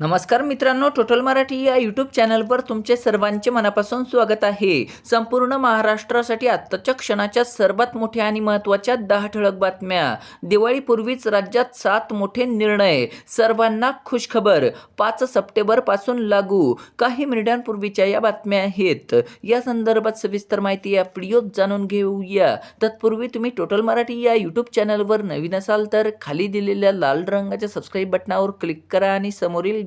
नमस्कार मित्रांनो टोटल मराठी या यूट्यूब चॅनलवर तुमचे सर्वांचे मनापासून स्वागत आहे. संपूर्ण महाराष्ट्रासाठी आत्ताच्या क्षणाच्या सर्वात मोठ्या आणि महत्त्वाच्या दहा ठळक बातम्या. दिवाळीपूर्वीच राज्यात सात मोठे निर्णय. सर्वांना खुशखबर. पाच सप्टेंबरपासून लागू. काही मिनिटांपूर्वीच्या या बातम्या आहेत. या संदर्भात सविस्तर माहिती या व्हिडिओत जाणून घेऊया. तत्पूर्वी तुम्ही टोटल मराठी या यूट्यूब चॅनलवर नवीन असाल तर खाली दिलेल्या लाल रंगाच्या सबस्क्राईब बटनावर क्लिक करा आणि समोरील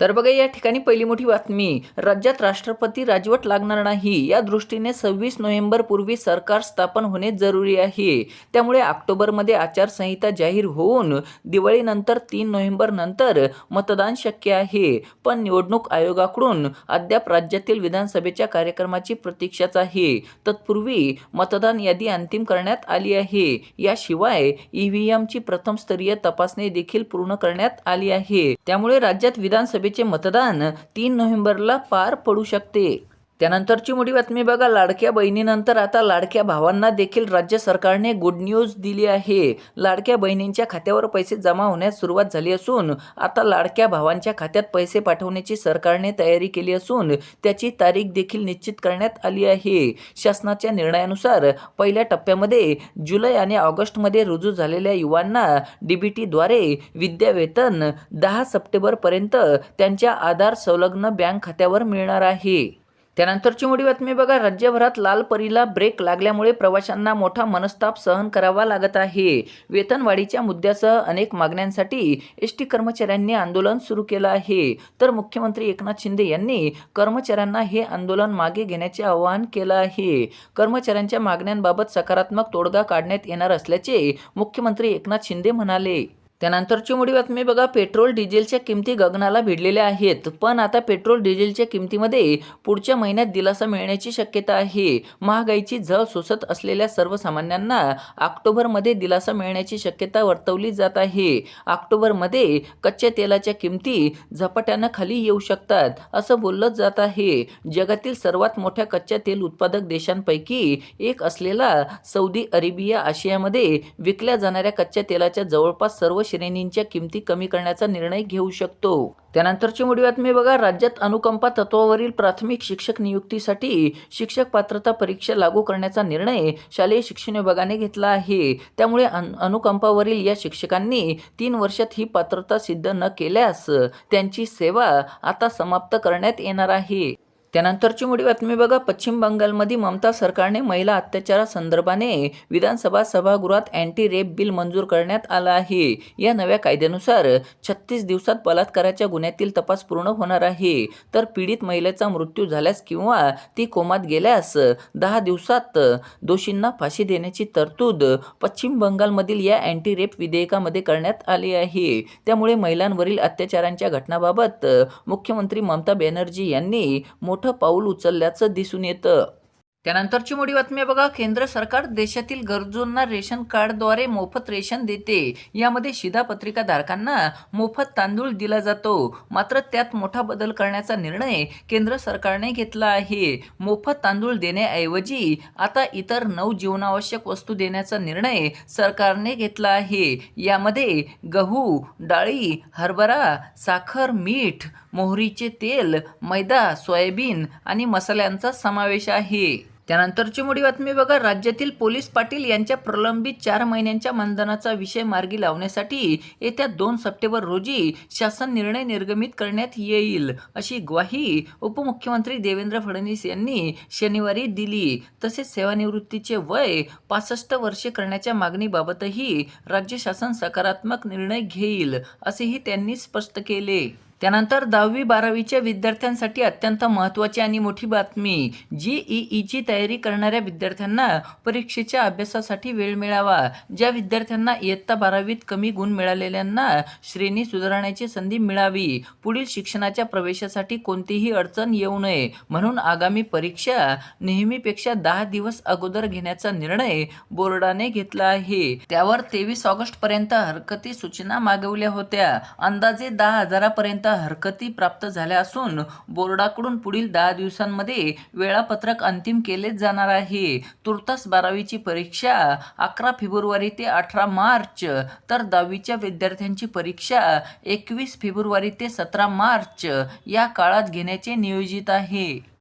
तर बघा या ठिकाणी पहिली मोठी बातमी. राज्यात राष्ट्रपती राजवट लागणार नाही. या दृष्टीने सव्वीस नोव्हेंबर पूर्वी सरकार स्थापन होणे जरुरी आहे. त्यामुळे ऑक्टोबरमध्ये आचारसंहिता जाहीर होऊन दिवाळीनंतर तीन नोव्हेंबर नंतर मतदान शक्य आहे. पण निवडणूक आयोगाकडून अद्याप राज्यातील विधानसभेच्या कार्यक्रमाची प्रतीक्षाच आहे. तत्पूर्वी मतदान यादी अंतिम करण्यात आली आहे. याशिवाय ईव्हीएमची व्ही प्रथम स्तरीय तपासणी देखील पूर्ण करण्यात आली आहे. त्यामुळे राज्यात विधानसभेचे मतदान तीन नोव्हेंबरला पार पडू शकते. त्यानंतरची मोठी बातमी बघा लाडक्या बहिणीनंतर आता लाडक्या भावांना देखील राज्य सरकारने गुड न्यूज दिली आहे. लाडक्या बहिणींच्या खात्यावर पैसे जमा होण्यास सुरुवात झाली असून आता लाडक्या भावांच्या खात्यात पैसे पाठवण्याची सरकारने तयारी केली असून त्याची तारीख देखील निश्चित करण्यात आली आहे. शासनाच्या निर्णयानुसार पहिल्या टप्प्यामध्ये जुलै आणि ऑगस्टमध्ये रुजू झालेल्या युवांना डीबीटीद्वारे विद्यावेतन दहा सप्टेंबरपर्यंत त्यांच्या आधार संलग्न बँक खात्यावर मिळणार आहे. त्यानंतरची मोठी बातमी बघा. राज्यभरात लाल परीला ब्रेक लागल्यामुळे प्रवाशांना मोठा मनस्ताप सहन करावा लागत आहे. वेतनवाढीच्या मुद्द्यासह अनेक मागण्यांसाठी एस टी कर्मचाऱ्यांनी आंदोलन सुरू केलं आहे. तर मुख्यमंत्री एकनाथ शिंदे यांनी कर्मचाऱ्यांना हे आंदोलन मागे घेण्याचे आवाहन केलं आहे. कर्मचाऱ्यांच्या मागण्यांबाबत सकारात्मक तोडगा काढण्यात येणार असल्याचे मुख्यमंत्री एकनाथ शिंदे म्हणाले. त्यानंतरची मोठी बातमी बघा पेट्रोल डिझेलच्या किमती गगनाला भिडलेल्या आहेत. पण आता पेट्रोल डिझेलच्या किमतीमध्ये पुढच्या महिन्यात दिलासा मिळण्याची शक्यता आहे. महागाईची झळ सोसत असलेल्या सर्वसामान्यांना ऑक्टोबरमध्ये दिलासा मिळण्याची शक्यता वर्तवली जात आहे. ऑक्टोबरमध्ये कच्च्या तेलाच्या किमती झपाट्यानं खाली येऊ शकतात असं बोललं जात आहे. जगातील सर्वात मोठ्या कच्च्या तेल उत्पादक देशांपैकी एक असलेला सौदी अरेबिया आशियामध्ये विकल्या जाणाऱ्या कच्च्या तेलाच्या जवळपास सर्व श्रेणींच्या किमती कमी करण्याचा निर्णय घेऊ शकतो. त्यानंतरची मोठी बातमी बघा. राज्यात अनुकंपा तत्वावरील प्राथमिक शिक्षक नियुक्तीसाठी शिक्षक पात्रता परीक्षा लागू करण्याचा निर्णय शालेय शिक्षण विभागाने घेतला आहे. त्यामुळे अन अनुकंपावरील या शिक्षकांनी तीन वर्षात ही पात्रता सिद्ध न केल्यास त्यांची सेवा आता समाप्त करण्यात येणार आहे. त्यानंतरची मोठी बातमी बघा. पश्चिम बंगालमध्ये ममता सरकारने महिला अत्याचारासंदर्भाने विधानसभा सभागृहात अँटी रेप बिल मंजूर करण्यात आलं आहे. या नव्या कायद्यानुसार छत्तीस दिवसात बलात्काराच्या गुन्ह्यातील तपास पूर्ण होणार आहे. तर पीडित महिलेचा मृत्यू झाल्यास किंवा ती कोमात गेल्यास दहा दिवसात दोषींना फाशी देण्याची तरतूद पश्चिम बंगालमधील या अँटी रेप विधेयकामध्ये करण्यात आली आहे. त्यामुळे महिलांवरील अत्याचारांच्या घटनाबाबत मुख्यमंत्री ममता बॅनर्जी यांनी मोठं मोठं पाऊल उचलल्याचं दिसून येतं. त्यानंतरची मोठी बातमी बघा केंद्र सरकार देशातील गरजूंना रेशन कार्डद्वारे मोफत रेशन देते. यामध्ये शिधापत्रिका धारकांना मोफत तांदूळ दिला जातो. मात्र त्यात मोठा बदल करण्याचा निर्णय केंद्र सरकारने घेतला आहे. मोफत तांदूळ देण्याऐवजी आता इतर नऊ जीवनावश्यक वस्तू देण्याचा निर्णय सरकारने घेतला आहे. यामध्ये गहू डाळी हरभरा साखर मीठ मोहरीचे तेल मैदा सोयाबीन आणि मसाल्यांचा समावेश आहे. त्यानंतरची मोठी बातमी बघा. राज्यातील पोलीस पाटील यांच्या प्रलंबित चार महिन्यांच्या मानधनाचा विषय मार्गी लावण्यासाठी येत्या दोन सप्टेंबर रोजी शासन निर्णय निर्गमित करण्यात येईल अशी ग्वाही उपमुख्यमंत्री देवेंद्र फडणवीस यांनी शनिवारी दिली. तसेच सेवानिवृत्तीचे वय पासष्ट वर्षे करण्याच्या मागणीबाबतही राज्य शासन सकारात्मक निर्णय घेईल असेही त्यांनी स्पष्ट केले. त्यानंतर दहावी बारावीच्या विद्यार्थ्यांसाठी अत्यंत महत्त्वाची आणि मोठी बातमी जी ई ईची तयारी करणाऱ्या विद्यार्थ्यांना परीक्षेच्या अभ्यासासाठी वेळ मिळावा. ज्या विद्यार्थ्यांना इयत्ता बारावीत कमी गुण मिळालेल्यांना श्रेणी सुधारण्याची संधी मिळावी. पुढील शिक्षणाच्या प्रवेशासाठी कोणतीही अडचण येऊ नये. म्हणून आगामी परीक्षा नेहमीपेक्षा दहा दिवस अगोदर घेण्याचा निर्णय बोर्डाने घेतला आहे. त्यावर तेवीस ऑगस्ट पर्यंत हरकती सूचना मागवल्या होत्या. अंदाजे दहा हजारापर्यंत हरकती प्राप्त झाल्या असून बोर्डाकडून पुढील दहा दिवसांमध्ये वेळापत्रक अंतिम केले जाणार आहे. तुर्तास बारावीची परीक्षा अकरा फेब्रुवारी ते अठरा मार्च तर दहावीच्या विद्यार्थ्यांची परीक्षा एकवीस फेब्रुवारी ते सतरा मार्च या काळात घेण्याचे नियोजित आहे.